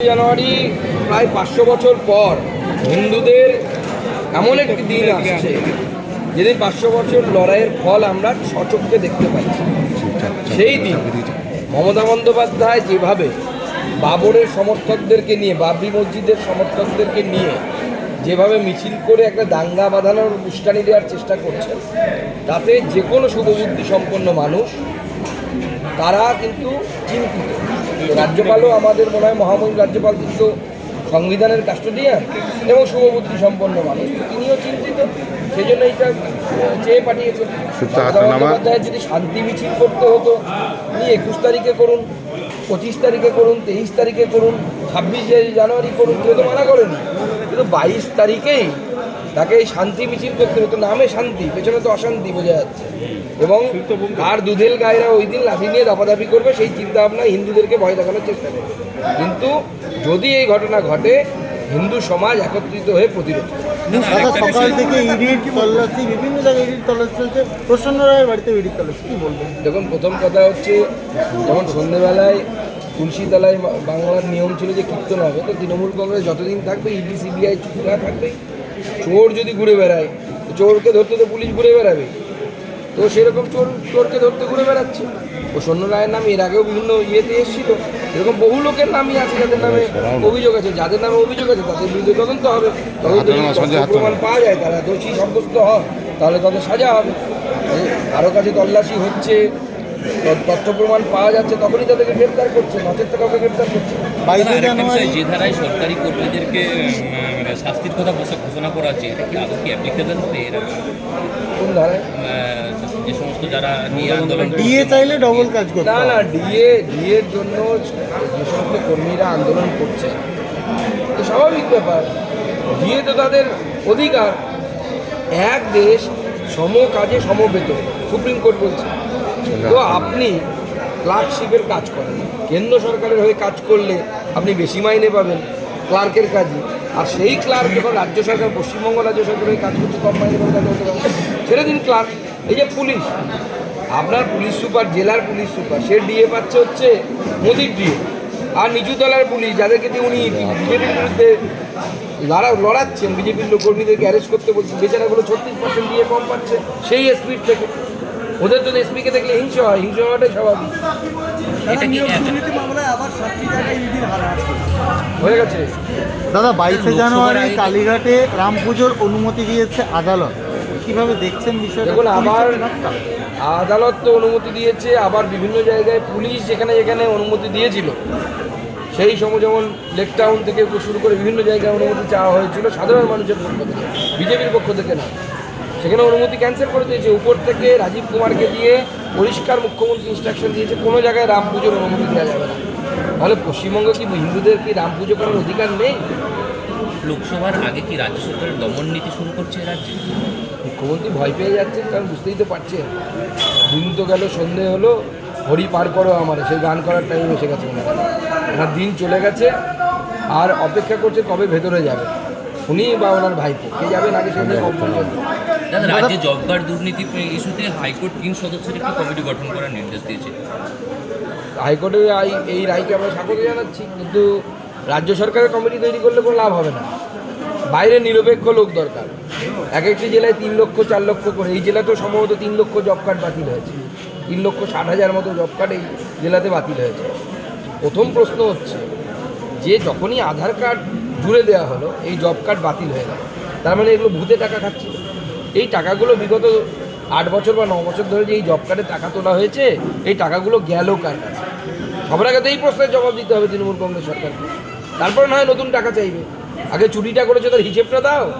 জানুয়ারি প্রায় পাঁচশো বছর পর হিন্দুদের এমন একটি দিন আসছে, যেদিন পাঁচশো বছর লড়াইয়ের ফল আমরা সচক্ষে দেখতে পাচ্ছি সেই দিন মমতা বন্দ্যোপাধ্যায় যেভাবে বাবরের সমর্থকদেরকে নিয়ে, বাবরি মসজিদের সমর্থকদেরকে নিয়ে যেভাবে মিছিল করে একটা দাঙ্গা বাঁধানোর উস্কানি দেওয়ার চেষ্টা করছে তাতে যে কোনো শুভবুদ্ধি সম্পন্ন মানুষ তারা কিন্তু চিন্তিত। রাজ্যপালও আমাদের মনে হয় মহামহিম রাজ্যপাল কিন্তু সংবিধানের কাস্টোডিয়ান এবং শুভবুদ্ধি সম্পন্ন মানুষ। তিনিও চিন্তিত সেই জন্য এইটা চেয়ে মমতা যদি শান্তি মিছিল করতে হতো উনি একুশ তারিখে করুন পঁচিশ তারিখে করুন তেইশ তারিখে করুন ছাব্বিশে জানুয়ারি করুন কেউ তো মানা করেনি কিন্তু বাইশ তারিখেই তাকে এই শান্তি মিছিল করতে হতো নামে শান্তি পেছনে তো অশান্তি বোঝা যাচ্ছে। এবং আর দুধেল গায়েরা ওই দিন লাঠি নিয়ে দাপাদাপি করবে সেই চিন্তা ভাবনা হিন্দুদেরকে ভয় দেখানোর চেষ্টা করবে। কিন্তু যদি এই ঘটনা ঘটে হিন্দু সমাজ একত্রিত হয়ে প্রতিরোধ সকাল থেকে ইডির তল্লাশি বিভিন্ন জায়গায় ইডির তল্লাশি চলছে। প্রসন্ন রায়ের বাড়িতে ইডির তল্লাশি কি বলবেন দেখুন প্রথম কথা হচ্ছে যখন সন্ধেবেলায় তুলসীতলায় বাংলার নিয়ম ছিল যে কীর্তন হবে তো তৃণমূল কংগ্রেস যতদিন থাকবে ইডি সিবিআই থাকবে চোর যদি ঘুরে বেড়ায় চোরকে ধরতে তো পুলিশ ঘুরে বেড়াবে। তো সেরকম চোর চোরকে ধরতে ঘুরে বেড়াচ্ছে। ও প্রসন্ন রায়ের নাম এর আগেও বিভিন্ন ইয়েতে এসেছিল। এরকম বহু লোকের নামই আছে যাদের নামে অভিযোগ আছে। যাদের নামে অভিযোগ আছে তাদের বিরুদ্ধে তদন্ত হবে। তদন্ত প্রমাণ পাওয়া যায় তারা দোষী সাব্যস্ত হন তাহলে তাদের সাজা হবে। কারও কাছে তল্লাশি হচ্ছে তথ্য প্রমাণ পাওয়া যাচ্ছে তখনই তাদেরকে গ্রেপ্তার করছে নচেত কাউকে গ্রেপ্তার করছে। যে ধারায় সরকারি কর্মীদেরকে শাস্তির কথা ঘোষণা- করা হচ্ছে এটা কি আদৌ কি অ্যাপ্লিকেবল হবে এর কোন ধারায় যে সমস্ত যারা নিয়ে আন্দোলন ডিএ চাইলে ডবল কাজ করতে না। না ডিএ ডিএর জন্য যে সমস্ত কর্মীরা আন্দোলন করছে তো স্বাভাবিক ব্যাপার। ডিএ তো তাদের অধিকার। এক দেশ সম কাজে সমবেতন সুপ্রিম কোর্ট বলছে। তো আপনি ক্লার্কশিপের কাজ করেন। কেন্দ্র সরকারের হয়ে কাজ করলে আপনি বেশি মাইনে পাবেন ক্লার্কের কাজই। আর সেই ক্লার্ক যখন রাজ্য সরকার পশ্চিমবঙ্গ রাজ্য সরকারের হয়ে কাজ করছে কম মাইনে পাবে তাহলে হতে পারে না। ছেড়ে দিন ক্লার্ক। এই যে পুলিশ আপনার পুলিশ সুপার জেলার পুলিশ সুপার সে ডিএ পাচ্ছে হচ্ছে মোদির ডিএ। আর নিচু তলার পুলিশ যাদেরকে দিয়ে উনি বিজেপির বিরুদ্ধে লড়া লড়াচ্ছেন বিজেপির লোক কর্মীদেরকে অ্যারেস্ট করতে বলছেন বেচারাগুলো ছত্রিশ পার্সেন্ট দিয়ে কম পাচ্ছে সেই স্পিড থেকে। ওদের তো এসপিকে দেখলে হিংসা হয় হিংসা হওয়াটাই স্বাভাবিক। হয়ে গেছে। দাদা বাইশে জানুয়ারি কালীঘাটে রাম পুজোর অনুমতি দিয়েছে আদালত। কীভাবে দেখছেন বিষয়টা? আবার আদালত তো অনুমতি দিয়েছে আবার বিভিন্ন জায়গায় পুলিশ যেখানে যেখানে অনুমতি দিয়েছিল। সেই সময় যেমন লেক টাউন থেকে শুরু করে বিভিন্ন জায়গায় অনুমতি চাওয়া হয়েছিল সাধারণ মানুষের পক্ষ থেকে বিজেপির পক্ষ থেকে না। সেখানে অনুমতি ক্যান্সেল করে দিয়েছে। উপর থেকে রাজীব কুমারকে দিয়ে পরিষ্কার মুখ্যমন্ত্রী ইনস্ট্রাকশন দিয়েছে কোনো জায়গায় রাম পুজোর অনুমতি দেওয়া যাবে না। তাহলে পশ্চিমবঙ্গ কি হিন্দুদের কি রাম পুজো করার অধিকার নেই? লোকসভার আগে কি রাজ্য সরকারের দমন নীতি শুরু করছে রাজ্যে? মুখ্যমন্ত্রী ভয় পেয়ে যাচ্ছেন কারণ বুঝতেই তো পারছেন। দিন তো গেল সন্ধে হলো হরি পার করো আমার সেই গান করার টাইম এসে গেছে ওনার দিন চলে গেছে আর অপেক্ষা করছে কবে ভেতরে যাবে। উনি বা ওনার ভাইপো কে যাবেন আগে যাবে? দাদা রাজ্যে জব কার্ড দুর্নীতি ইস্যুতে হাইকোর্ট তিন সদস্যের একটি কমিটি গঠন করার নির্দেশ দিয়েছে। হাইকোর্টের এই রায়কে আমরা স্বাগত জানাচ্ছি কিন্তু রাজ্য সরকারের কমিটি তৈরি করলে কোনো লাভ হবে না। বাইরে নিরপেক্ষ লোক দরকার। এক একটি জেলায় তিন লক্ষ চার লক্ষ করে এই জেলাতেও সম্ভবত তিন লক্ষ জব কার্ড বাতিল হয়েছে। তিন লক্ষ ষাট হাজার মতো জব কার্ড এই জেলাতে বাতিল হয়েছে। প্রথম প্রশ্ন হচ্ছে যে যখনই আধার কার্ড জুড়ে দেওয়া হলো এই জব কার্ড বাতিল হয়ে গেল তার মানে এগুলো ভূতে টাকা খাচ্ছিল এই টাকাগুলো বিগত আট বছর বা ন বছর ধরে যে এই জব কার্ডে টাকা তোলা হয়েছে, এই টাকাগুলো গেল কার কাছে? সবার আগে তো এই প্রশ্নের জবাব দিতে হবে তৃণমূল কংগ্রেস সরকারকে। তারপরে না হয় নতুন টাকা চাইবে। আগে চুরিটা করেছে তার হিসেবটা দাও।